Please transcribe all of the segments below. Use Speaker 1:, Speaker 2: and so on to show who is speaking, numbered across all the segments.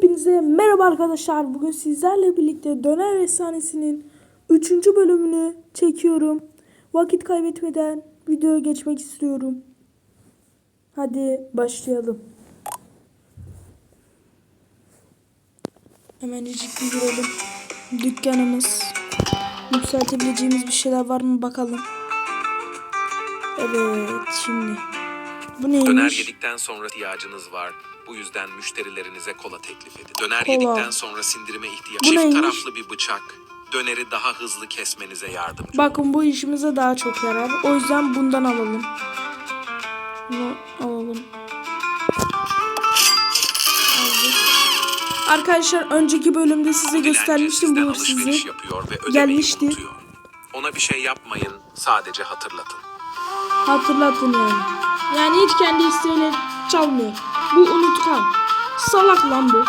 Speaker 1: Hepinize merhaba arkadaşlar. Bugün sizlerle birlikte Döner Efsanesi'nin 3. bölümünü çekiyorum. Vakit kaybetmeden videoya geçmek istiyorum. Hadi başlayalım. Hemencik bir girelim. Dükkanımız. Yükseltebileceğimiz bir şeyler var mı bakalım. Evet şimdi. Bu
Speaker 2: Döner
Speaker 1: neymiş?
Speaker 2: yedikten sonra ihtiyacınız var. Bu yüzden müşterilerinize kola teklif edin. Döner
Speaker 1: Kola.
Speaker 2: yedikten sonra sindirime ihtiyaç.
Speaker 1: Bu
Speaker 2: Çift
Speaker 1: neymiş?
Speaker 2: taraflı bir bıçak. Döneri daha hızlı kesmenize yardımcı.
Speaker 1: Bakın bu işimize daha çok yarar. O yüzden bundan alalım. Bunu alalım. Arkadaşlar önceki bölümde size
Speaker 2: Dilenci
Speaker 1: göstermiştim
Speaker 2: sizden
Speaker 1: bu
Speaker 2: alışveriş
Speaker 1: hırsızı.
Speaker 2: yapıyor ve ödemeyi
Speaker 1: Gelmişti.
Speaker 2: unutuyor. Ona bir şey yapmayın. Sadece hatırlatın.
Speaker 1: Hatırlatın yani. Yani hiç kendi isteğiyle çalmıyor. Bu unutkan. Salak lan bu.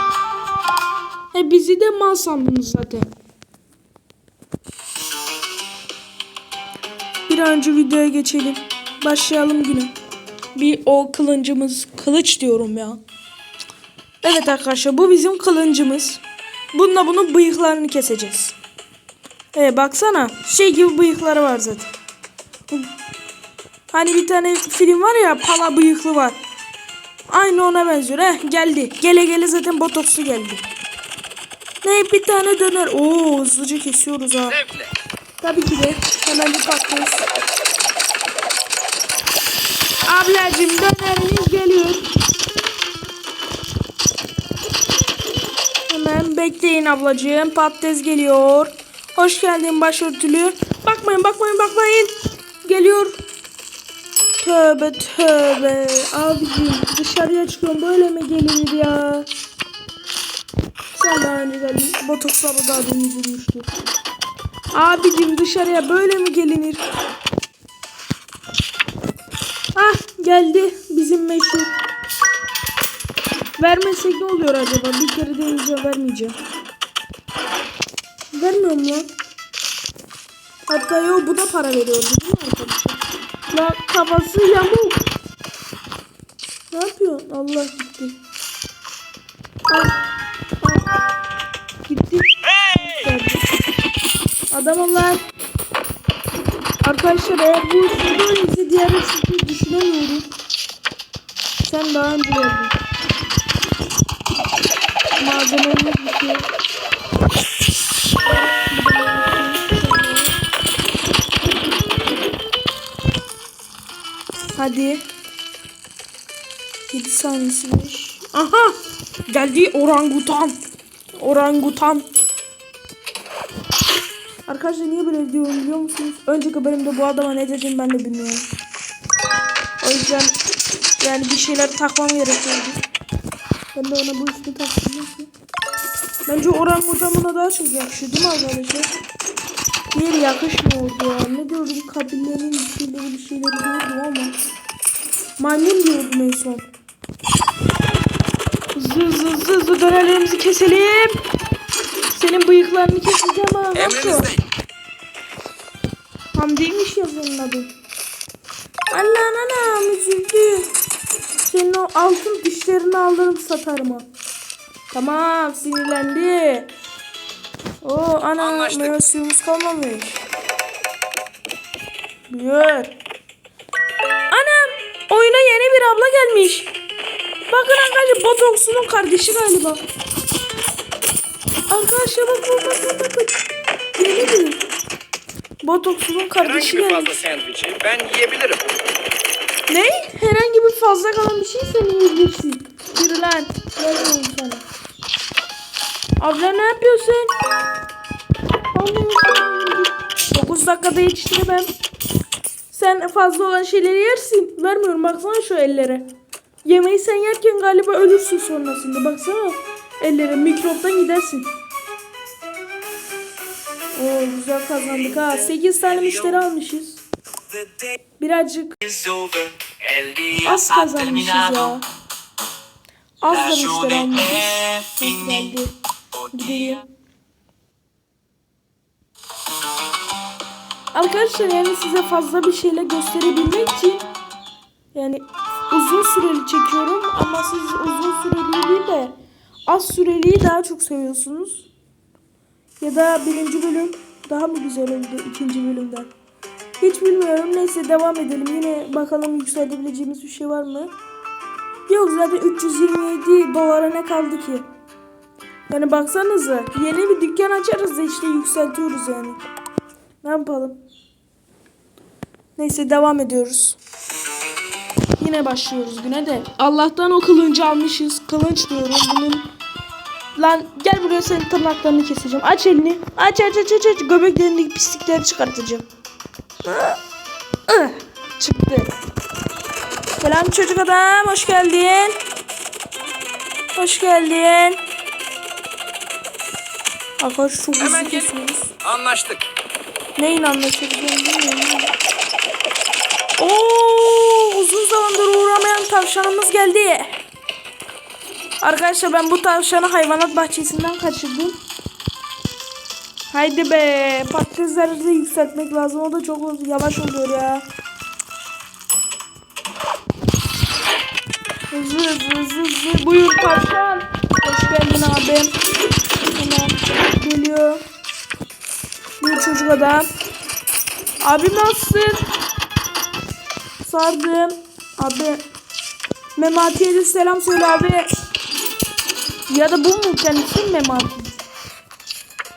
Speaker 1: He bizi de mal sandınız zaten. Bir an önce videoya geçelim. Başlayalım güne. Bir o kılıncımız. Kılıç diyorum ya. Evet arkadaşlar bu bizim kılıncımız. Bununla bunun bıyıklarını keseceğiz. Ee, baksana şey gibi bıyıkları var zaten. Hani bir tane film var ya pala bıyıklı var. Aynı ona benziyor. Heh geldi. Gele gele zaten botokslu geldi. Ne bir tane döner. Oo hızlıca kesiyoruz ha. Tabii ki de. Hemen bir patlıyoruz. Ablacım döneriniz geliyor. Hemen bekleyin ablacığım. Patates geliyor. Hoş geldin başörtülü. Bakmayın bakmayın bakmayın. Geliyor. Tövbe tövbe. Abicim dışarıya çıkıyorum böyle mi gelinir ya? Sen daha önce geldin. Botoksları daha dün üzülmüştü. Abicim dışarıya böyle mi gelinir? Ah geldi bizim meşhur. Vermesek ne oluyor acaba? Bir kere deneyeceğim vermeyeceğim. Vermiyorum lan. Hatta yo bu da para veriyordu? La kafası yamuk. Ne yapıyorsun? Allah gitti. Al. Al. Gitti. Geldi. Adamım lan. Arkadaşlar eğer bu video ise diğer hepsini düşünemiyorum. Sen daha önce geldin. Malzememiz bitiyor. Hadi. 7 saniyesiymiş. Aha! Geldi orangutan. Orangutan. Arkadaşlar niye böyle diyorum biliyor musunuz? Önceki bölümde bu adama ne dedim ben de bilmiyorum. O yüzden yani bir şeyler takmam gerekiyordu. Ben de ona bu üstü taktım. Bence orangutan buna daha çok yakışıyor değil mi arkadaşlar? Diğeri yakışmıyordu ya. Ne diyordum kabilenin bir şeyleri bir şeyleri diyordum ama. Maymun diyordum en son. Hızlı hızlı hızlı hızlı dönerlerimizi keselim. Senin bıyıklarını keseceğim ha. Nasıl? Hamdi'ymiş yazının adı. Allah'ın anam üzüldü. Senin o altın dişlerini alırım satarım ha. Tamam sinirlendi. O ana
Speaker 2: Anlaştık.
Speaker 1: meyve suyumuz kalmamış. Buyur. Anam oyuna yeni bir abla gelmiş. Bakın arkadaşlar Botoks'un kardeşi galiba. Arkadaşlar bakın bakın bakın. Yeni bir. Botoks'un kardeşi
Speaker 3: Herhangi bir
Speaker 1: gelmiş.
Speaker 3: fazla sandviçi ben yiyebilirim.
Speaker 1: Ne? Herhangi bir fazla kalan bir şey sen yiyebilirsin. Yürü lan. Vermiyorum sana. Abla ne yapıyorsun? Allah'ım. 9 dakikada yetiştiremem. Sen fazla olan şeyleri yersin. Vermiyorum baksana şu ellere. Yemeği sen yerken galiba ölürsün sonrasında. Baksana ellere mikroptan gidersin. Oo güzel kazandık ha. 8 tane müşteri almışız. Birazcık Az kazanmışız ya. Az da müşteri almışız. Nasıl geldi? Gidelim. Arkadaşlar yani size fazla bir şeyle gösterebilmek için yani uzun süreli çekiyorum ama siz uzun süreli değil de az süreliği daha çok seviyorsunuz? Ya da birinci bölüm daha mı güzel oldu ikinci bölümden? Hiç bilmiyorum. Neyse devam edelim. Yine bakalım yükseltebileceğimiz bir şey var mı? Yok zaten 327 dolara ne kaldı ki? Yani baksanıza yeni bir dükkan açarız da işte yükseltiyoruz yani. Ne yapalım? Neyse devam ediyoruz. Yine başlıyoruz güne de. Allah'tan o kılıncı almışız. Kılınç diyorum bunun. Lan gel buraya senin tırnaklarını keseceğim. Aç elini. Aç aç aç aç. aç. Göbeklerindeki pislikleri çıkartacağım. Çıktı. Selam çocuk adam. Hoş geldin. Hoş geldin. Arkadaş çok
Speaker 2: Hemen gel.
Speaker 1: kesiyoruz.
Speaker 2: Anlaştık.
Speaker 1: Neyin anlaşabileceğini bilmiyorum. Oo, uzun zamandır uğramayan tavşanımız geldi. Arkadaşlar ben bu tavşanı hayvanat bahçesinden kaçırdım. Haydi be patatesleri de yükseltmek lazım. O da çok yavaş oluyor ya. Hızlı hızlı hızlı. Buyur tavşan. Hoş geldin abim. Geliyor. Bir çocuk adam. Abi nasılsın? Sardım. Abi. Memati'ye de selam söyle abi. Ya da bu mu kendisi Memati?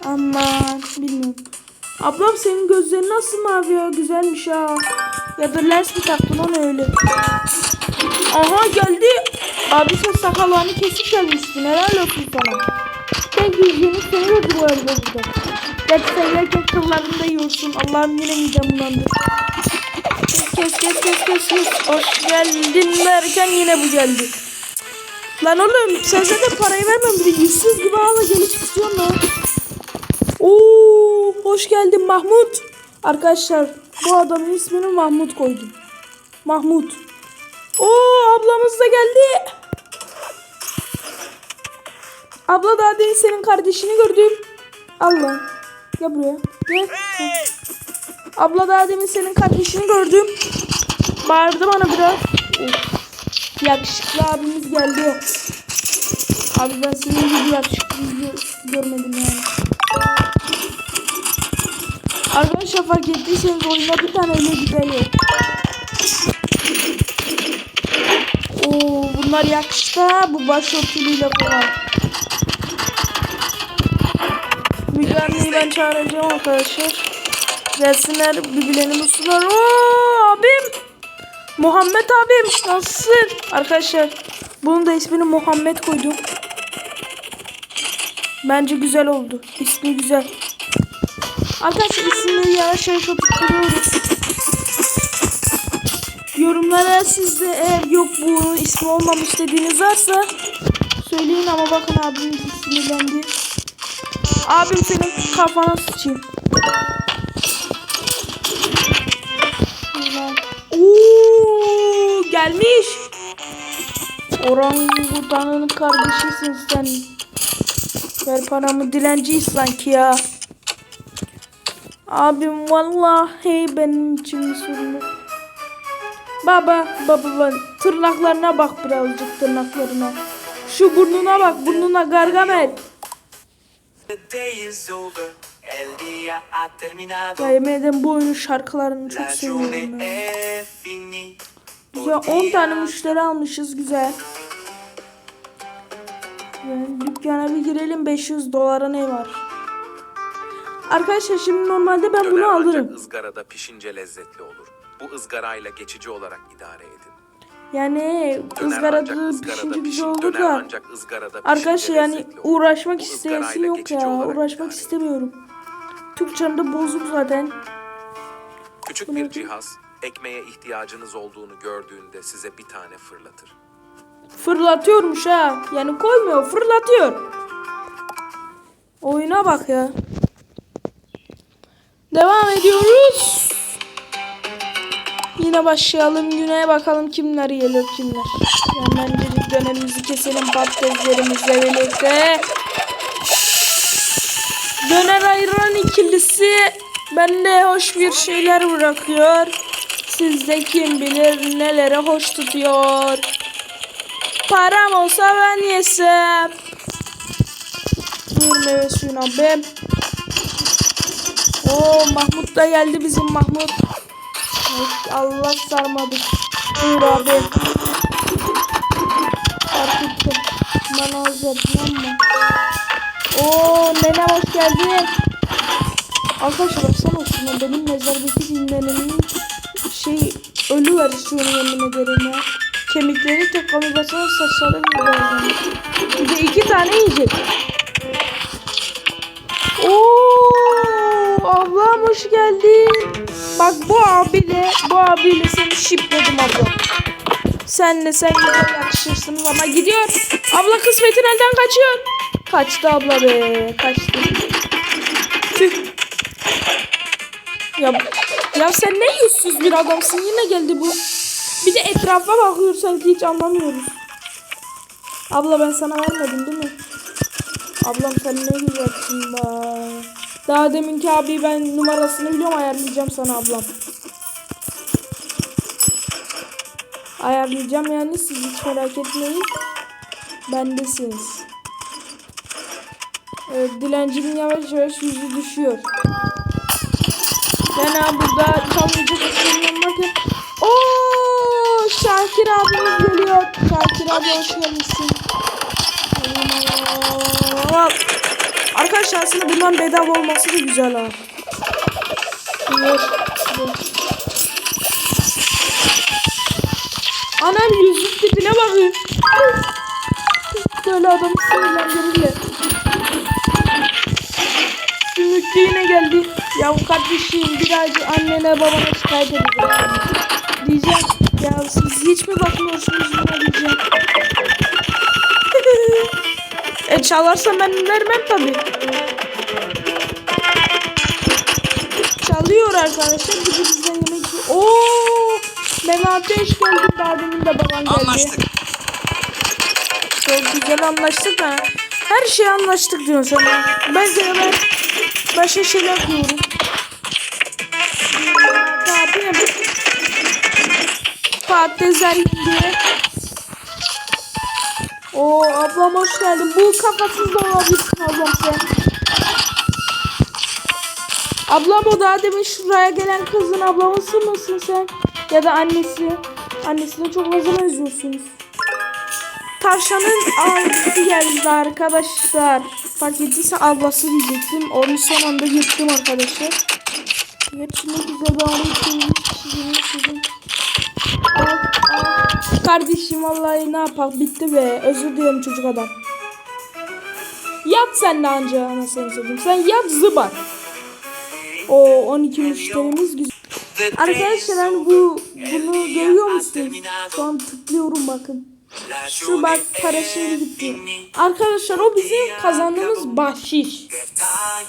Speaker 1: Aman bilmiyorum. Ablam senin gözlerin nasıl mavi ya? Güzelmiş ha. Ya da lens mi taktın onu öyle? Aha geldi. Abi sen sakallarını kesip gelmiştin. Helal olsun sana. Yüzünü seni gördüm bu arada burada. Gerçi sen yerken kıllarını da yiyorsun. Allah'ım yine midem bulandı. Kes kes kes kes kes. Hoş geldin derken yine bu geldi. Lan oğlum sen zaten parayı vermem bir de yüzsüz gibi ağla gelip istiyorsun lan. Oo, hoş geldin Mahmut. Arkadaşlar bu adamın ismini Mahmut koydum. Mahmut. Oo ablamız da geldi. Abla daha demin senin kardeşini gördüm. Allah. Gel buraya. Gel. Heh. Abla daha demin senin kardeşini gördüm. Bağırdı bana biraz. Of. Yakışıklı abimiz geldi. Abi ben senin gibi yakışıklı gö- görmedim yani. Arkadaşlar fark ettiyseniz oyunda bir tane öyle güzel yok. Oo, bunlar yakıştı ha, bu başörtülüyle falan. Anne'yi ben çağıracağım arkadaşlar. Gelsinler birbirlerini bulsunlar. Oo abim. Muhammed abim nasılsın? Arkadaşlar bunun da ismini Muhammed koydum. Bence güzel oldu. İsmi güzel. Arkadaşlar isimleri yavaş yavaş oturtuyoruz. Yorumlara sizde eğer yok bu ismi olmamış dediğiniz varsa söyleyin ama bakın abimiz sinirlendi. Abim senin kafana sıçayım. Oo, gelmiş. Orangutanın kardeşisin sen. Ver paramı dilenciyiz sanki ya. Abim vallahi benim için sorun. Baba baba baba tırnaklarına bak birazcık tırnaklarına. Şu burnuna bak burnuna Gargamel. Ya yemin ederim bu oyunun şarkılarını çok
Speaker 3: la
Speaker 1: seviyorum
Speaker 3: finie.
Speaker 1: Güzel 10 tane müşteri almışız güzel. Yani dükkana bir girelim 500 dolara ne var? Arkadaşlar şimdi normalde ben bunu
Speaker 2: ancak
Speaker 1: alırım.
Speaker 2: ızgarada pişince lezzetli olur. Bu ızgarayla geçici olarak idare edin.
Speaker 1: Yani
Speaker 2: Döner
Speaker 1: ızgarada pişince güzel olur da. Arkadaşlar yani uğraşmak isteyesi
Speaker 2: ızgarayla
Speaker 1: yok ya. Uğraşmak
Speaker 2: edin.
Speaker 1: istemiyorum. Türkçem de bozuk zaten.
Speaker 2: Küçük bir cihaz ekmeğe ihtiyacınız olduğunu gördüğünde size bir tane fırlatır.
Speaker 1: Fırlatıyormuş ha. Yani koymuyor fırlatıyor. Oyuna bak ya. Devam ediyoruz. Yine başlayalım. Güneye bakalım kimler gelir kimler. Hemen dedik dönerimizi keselim patateslerimizle birlikte. Döner ayran ikilisi bende hoş bir şeyler bırakıyor. Sizde kim bilir neleri hoş tutuyor. Param olsa ben yesem. Buyur meyve suyunu abim. Oo Mahmut da geldi bizim Mahmut. Allah sarmadı. Buyur abi. Ettim. Bana hazır tamam mı? Oo nene hoş geldin. Arkadaşlar baksana şuna benim mezardaki nenemin şey ölü versiyonu yemin ederim ya. Kemikleri tek kalıbasına saçları oldu. Bir de iki tane yiyecek. Oo, ablam hoş geldin. Bak bu abiyle, bu abiyle seni şipledim abla. Senle sen güzel yakışırsınız ama gidiyor. Abla kısmetin elden kaçıyor. Kaçtı abla be, kaçtı. Tüh. Ya, ya sen ne yüzsüz bir adamsın yine geldi bu. Bir de etrafa bakıyor sanki hiç anlamıyoruz. Abla ben sana vermedim değil mi? Ablam sen ne güzelsin be. Daha deminki abi ben numarasını biliyorum ayarlayacağım sana ablam. Ayarlayacağım yani siz hiç merak etmeyin. Bendesiniz. Evet, dilencinin yavaş yavaş yüzü düşüyor. Yani burada çalmayacak isimler bakın. Oo, Şakir abimiz geliyor. Şakir abi hoş gelmişsin. Arkadaşlar aslında bundan bedava olması da güzel ha. Dur. Anam yüzlük tipine bakın. Böyle adamı sinirlendirirler. Sümüklü yine geldi. Ya kardeşim birazcık annene babana şikayet edeceğim. Diyeceğim ya siz hiç mi bakmıyorsunuz buna diyeceğim. E çalarsa ben vermem tabi. Çalıyor arkadaşlar. Bir de bizden yemek yiyor. Oo, Memati hoş geldin. Daha demin de baban geldi.
Speaker 3: Anlaştık.
Speaker 1: Çok güzel anlaştık ha. Her şey anlaştık diyorsun sen. Ben de ben başka şeyler diyorum. Abim. Patateser diye. Oo ablam hoş geldin. Bu kafasız da olabilirsin ablam sen. Ablam o daha demin şuraya gelen kızın ablaması mısın sen? Ya da annesi. Annesine çok fazla benziyorsunuz. Tavşanın ailesi geldi arkadaşlar. Fark ettiyse ablası diyecektim. Onu son anda yırttım arkadaşlar. Şimdi güzel ağrı çizilmiş çizim. Kardeşim vallahi ne yapalım bitti be. Özür dilerim çocuk adam. Yat sen de anca anasını satayım. Sen yat zıbar. O 12 müşterimiz güzel. Arkadaşlar hani bu bunu görüyor musunuz? Şu an tıklıyorum bakın. Şu bak para şimdi gitti. Arkadaşlar o bizim kazandığımız bahşiş.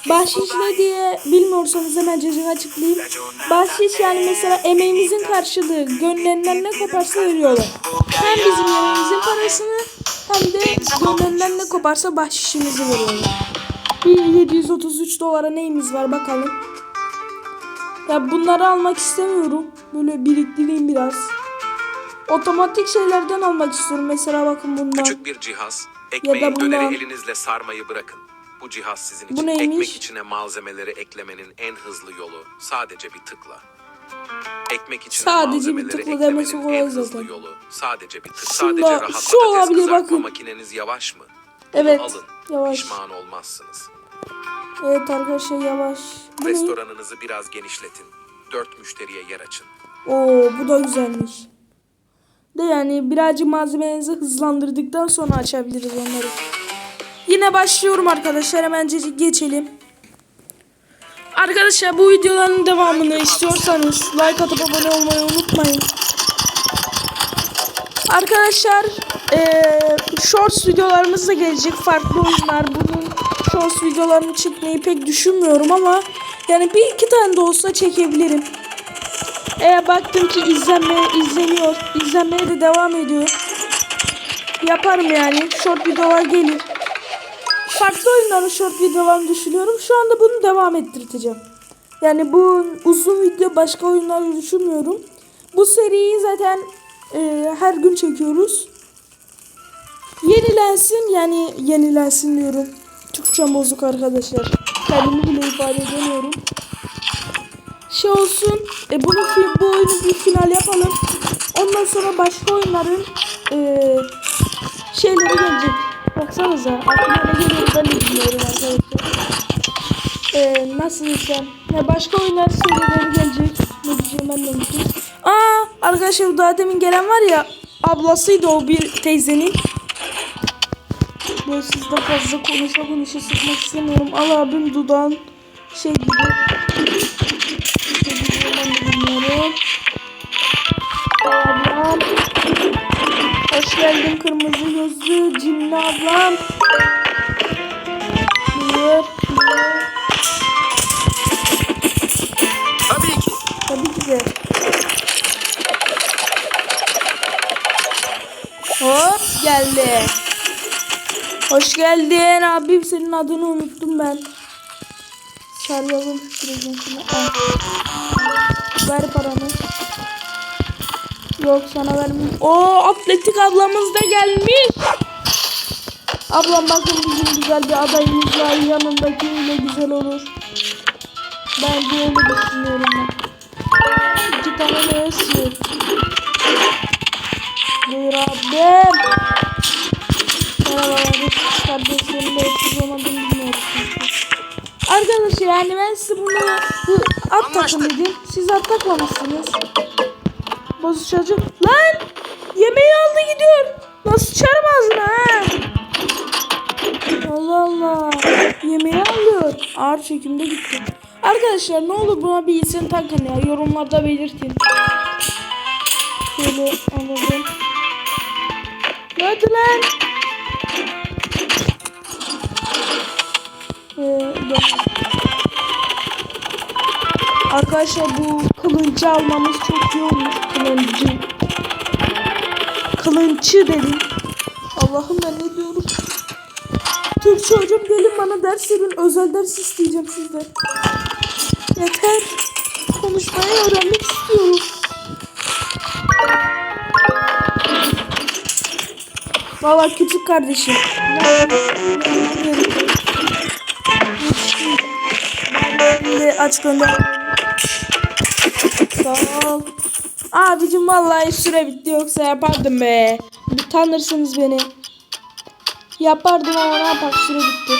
Speaker 1: Bahşiş ne diye bilmiyorsanız hemen cacık açıklayayım. Bahşiş yani mesela emeğimizin karşılığı gönlünden ne koparsa veriyorlar. Hem bizim yemeğimizin parasını hem de gönlünden ne koparsa bahşişimizi veriyorlar. Bir 733 dolara neyimiz var bakalım. Ya bunları almak istemiyorum. Böyle biriktireyim biraz. Otomatik şeylerden almak istiyorum. Mesela bakın bundan.
Speaker 2: Küçük bir cihaz.
Speaker 1: Ya
Speaker 2: Ekmeği
Speaker 1: da bundan.
Speaker 2: döneri elinizle sarmayı bırakın. Bu cihaz sizin
Speaker 1: Bu
Speaker 2: için
Speaker 1: neymiş?
Speaker 2: ekmek içine malzemeleri eklemenin en hızlı yolu sadece bir tıkla. Ekmek içine
Speaker 1: Sadece bir tıkla demesi kolay zaten.
Speaker 2: yolu sadece bir tık.
Speaker 1: Şunda-
Speaker 2: sadece rahat
Speaker 1: şu olabilir, bakın.
Speaker 2: makineniz yavaş mı? Bunu
Speaker 1: Evet,
Speaker 2: alın.
Speaker 1: yavaş.
Speaker 2: Pişman olmazsınız.
Speaker 1: Evet arkadaşlar yavaş. Bu ne?
Speaker 2: Restoranınızı biraz genişletin. Dört müşteriye yer açın.
Speaker 1: Oo bu da güzelmiş. De yani birazcık malzemenizi hızlandırdıktan sonra açabiliriz onları. Yine başlıyorum arkadaşlar. Hemencecik geçelim. Arkadaşlar bu videoların devamını istiyorsanız like atıp abone olmayı unutmayın. Arkadaşlar eee shorts videolarımız da gelecek. Farklı oyunlar. Bunun shorts videolarını çekmeyi pek düşünmüyorum ama yani bir iki tane de olsa çekebilirim. Eğer baktım ki izlenme izleniyor, izlenmeye de devam ediyor. Yaparım yani. Short videolar gelir. Farklı oyunların short videolarını düşünüyorum. Şu anda bunu devam ettirteceğim. Yani bu uzun video başka oyunları düşünmüyorum. Bu seriyi zaten e, her gün çekiyoruz. Yenilensin yani yenilensin diyorum. Türkçem bozuk arkadaşlar. Kendimi bile ifade edemiyorum. Şey olsun. E bunu bu oyunu bir final yapalım. Ondan sonra başka oyunların e, şeyleri gelecek. Baksanıza. Aklıma ne geliyor ben de bilmiyorum arkadaşlar. E, nasıl desem. Ya başka oyunlar serileri gelecek. Ne diyeceğim ben de unuttum. Aa arkadaşlar daha demin gelen var ya. Ablasıydı o bir teyzenin. Böyle sizden fazla konuşa konuşa sıkmak istemiyorum. Al abim dudağın şey gibi. Bilmiyorum. Ablam. Hoş geldin kırmızı gözlü cimri ablam. Buyur. buyur.
Speaker 2: Tabii ki.
Speaker 1: Tabii ki de. Hop geldi. Hoş geldin abim senin adını unuttum ben. Sarılalım şuraya şunu. Al. Ver paranı. Yok sana vermeyeyim. Oo atletik ablamız da gelmiş. Ablam bakın bizim güzel bir adayımız var. Yanındakiyle güzel olur. Ben de öyle düşünüyorum ben. İki tane ne yazıyor? Buyur abim. Merhabalar. Kardeşlerim de etkili olmadığını bilmiyorum. Arkadaşlar yani ben size bunu bu at takım dedim. Siz at takmamışsınız. Bozu çocuk. Lan! Yemeği aldı gidiyor. Nasıl çarım ağzına ha? Allah Allah. Yemeği alıyor. Ağır çekimde gitti. Arkadaşlar ne olur buna bir isim takın ya. Yorumlarda belirtin. Şöyle alalım. Hadi lan. Arkadaşlar bu kılıncı almamız çok iyi olmuş. Kılıncı. Kılınçı dedim. Allah'ım ben ne diyorum. Türkçe hocam gelin bana ders verin. Özel ders isteyeceğim sizden. Yeter. Konuşmayı öğrenmek istiyorum. Valla küçük kardeşim. açıklığında. Sağ ol. Abicim vallahi süre bitti yoksa yapardım be. Bir tanırsınız beni. Yapardım ama ne yapak süre bitti.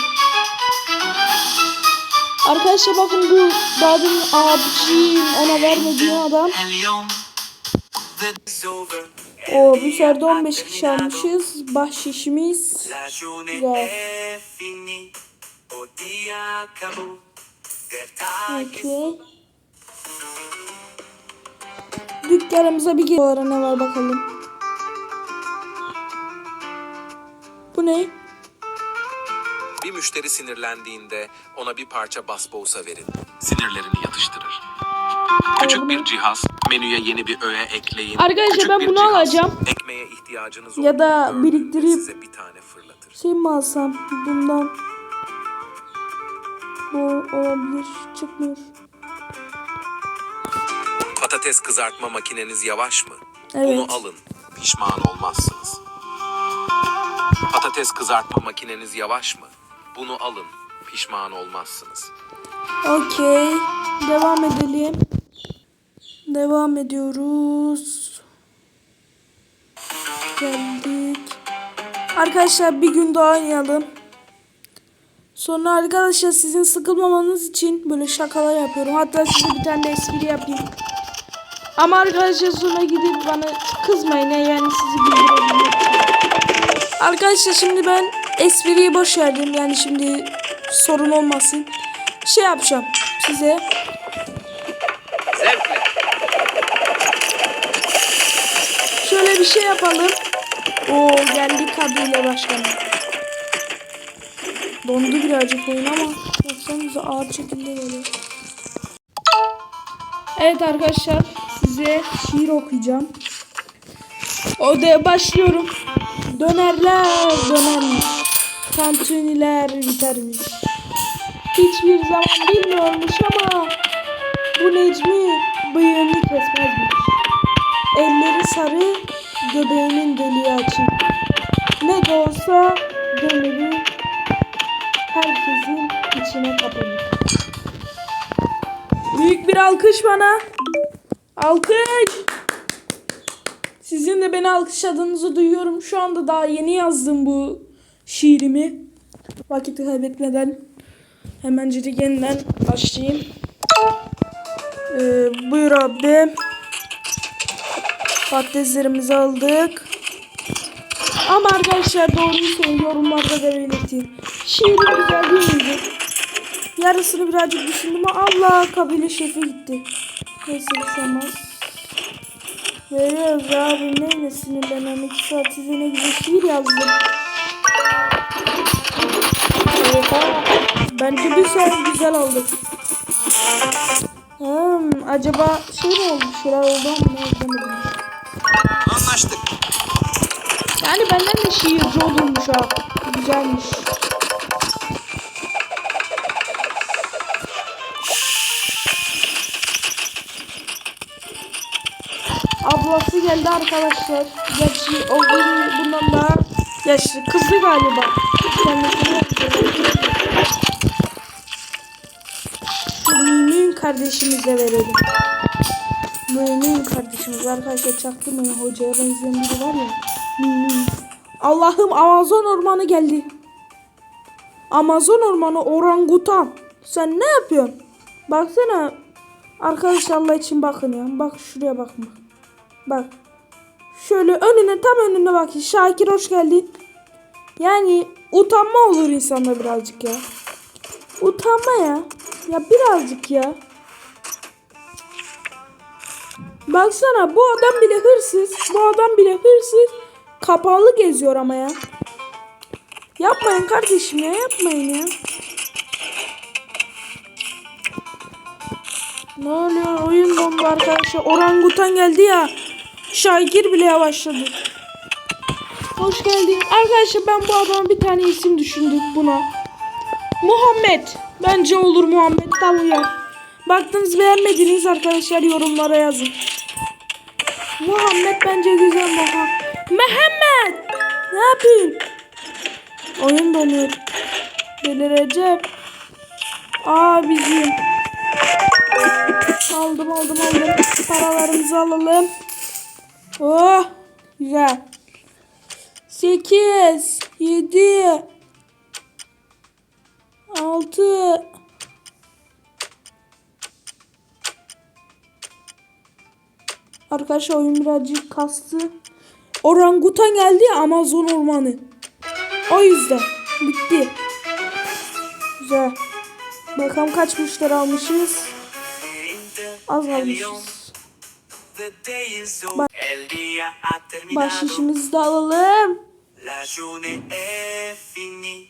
Speaker 1: Arkadaşlar bakın bu dadım abicim ona vermediği adam. O bu serde 15 kişi almışız. Bahşişimiz. Güzel. Okey. Dükkanımıza bir gel. ne var bakalım. Bu ne?
Speaker 2: Bir müşteri sinirlendiğinde ona bir parça basbousa verin. Sinirlerini yatıştırır. Küçük bir cihaz, menüye yeni bir öğe ekleyin.
Speaker 1: Arkadaşlar
Speaker 2: Küçük
Speaker 1: ben
Speaker 2: bir
Speaker 1: bunu
Speaker 2: cihaz,
Speaker 1: alacağım.
Speaker 2: Ekmeğe ihtiyacınız
Speaker 1: Ya da
Speaker 2: olduğunu gördüğünde
Speaker 1: biriktirip-
Speaker 2: size bir tane fırlatır.
Speaker 1: Şey mi alsam? Bundan. Bu olabilir. Çıkmıyor.
Speaker 2: Patates kızartma makineniz yavaş mı?
Speaker 1: Evet.
Speaker 2: Bunu alın, pişman olmazsınız. Patates kızartma makineniz yavaş mı? Bunu alın, pişman olmazsınız.
Speaker 1: Okey. Devam edelim. Devam ediyoruz. Geldik. Arkadaşlar bir gün daha oynayalım. Sonra arkadaşlar sizin sıkılmamanız için böyle şakalar yapıyorum. Hatta size bir tane de espri yapayım. Ama arkadaşlar sonra gidip bana kızmayın ya, yani sizi güldürebilirim. Arkadaşlar şimdi ben espriyi boş verdim. Yani şimdi sorun olmasın. Şey yapacağım size.
Speaker 2: Zevkle.
Speaker 1: Şöyle bir şey yapalım. Oo geldi kabile başkanı. Dondu birazcık oyun ama baksanıza ağır şekilde geliyor. Evet arkadaşlar size şiir okuyacağım. Odaya başlıyorum. Dönerler dönermiş. Tantuniler bitermiş. Hiçbir zaman bilmiyormuş ama bu Necmi bıyığını kesmezmiş. Elleri sarı, göbeğinin deliği açık. Ne de olsa gönlü herkesin içine kapanır. Büyük bir alkış bana. Alkış. Sizin de beni alkışladığınızı duyuyorum. Şu anda daha yeni yazdım bu şiirimi. Vakit kaybetmeden hemencik yeniden başlayayım. Ee, buyur abi. Patateslerimizi aldık. Ama arkadaşlar doğruyu söyleyin yorumlarda da belirtin. Şiir güzel değil miydi? Yarısını birazcık düşündüm ama Allah kabile şefi gitti. Neyse bir şey olmaz. Veriyoruz abi neyle sinirlenen iki saat size ne güzel şiir yazdım. Oha. Bence güzel güzel oldu. Hmm, acaba şey mi oldu? Bir şeyler oldu ama ne Yani benden de şiirci olurmuş ha. Güzelmiş. Ablası geldi arkadaşlar. Gerçi o gün bundan daha yaşlı. Kızı galiba. Kendisini mümin kardeşimize verelim. Mümin kardeşimiz arkadaşlar çaktırmayın hocaya benzeyen biri var ya. Allah'ım Amazon ormanı geldi. Amazon ormanı orangutan. Sen ne yapıyorsun? Baksana. Arkadaşlar Allah için bakın ya. Bak şuraya bakma. Bak. Şöyle önüne tam önüne bak. Şakir hoş geldin. Yani utanma olur insanda birazcık ya. Utanma ya. Ya birazcık ya. Baksana bu adam bile hırsız. Bu adam bile hırsız. Kapalı geziyor ama ya. Yapmayın kardeşim ya yapmayın ya. Ne oluyor oyun dondu arkadaşlar. Orangutan geldi ya. Şakir bile yavaşladı. Hoş geldin. Arkadaşlar ben bu adama bir tane isim düşündüm buna. Muhammed. Bence olur Muhammed Tavuya. Baktınız beğenmediniz arkadaşlar yorumlara yazın. Muhammed bence güzel Muhammed. Mehmet! Ne yapayım? Oyun donuyor. Delireceğim. Abicim. Aldım aldım aldım. Paralarımızı alalım. Oh! Güzel. 8 7 6 Arkadaşlar oyun birazcık kastı. Orangutan geldi ya Amazon ormanı. O yüzden bitti. Güzel. Bakalım kaç müşteri almışız. Az almışız.
Speaker 3: The day is over.
Speaker 1: Ba-
Speaker 3: El día ha terminado.
Speaker 1: Bahşişimizi de alalım.
Speaker 3: La journée est finie.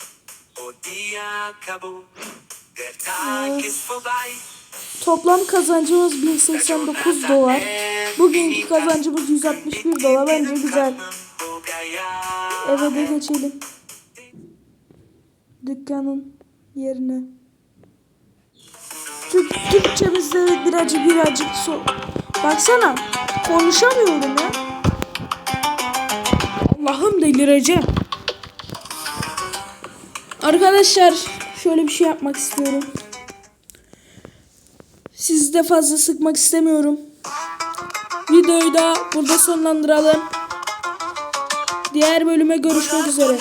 Speaker 3: O día acabó. Der Tag ist vorbei.
Speaker 1: Toplam kazancımız 1089 dolar. Bugünkü kazancımız 161 dolar. Bence güzel. Eve de geçelim. Dükkanın yerine. Türk, Türkçemizde birazcık birazcık so Baksana konuşamıyorum ya. Allah'ım delireceğim. Arkadaşlar şöyle bir şey yapmak istiyorum. Sizi de fazla sıkmak istemiyorum. Videoyu da burada sonlandıralım. Diğer bölüme görüşmek üzere.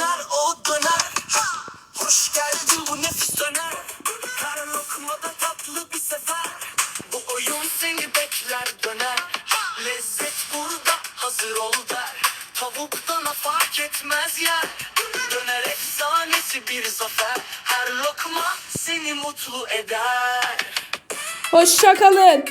Speaker 1: Hoşçakalın.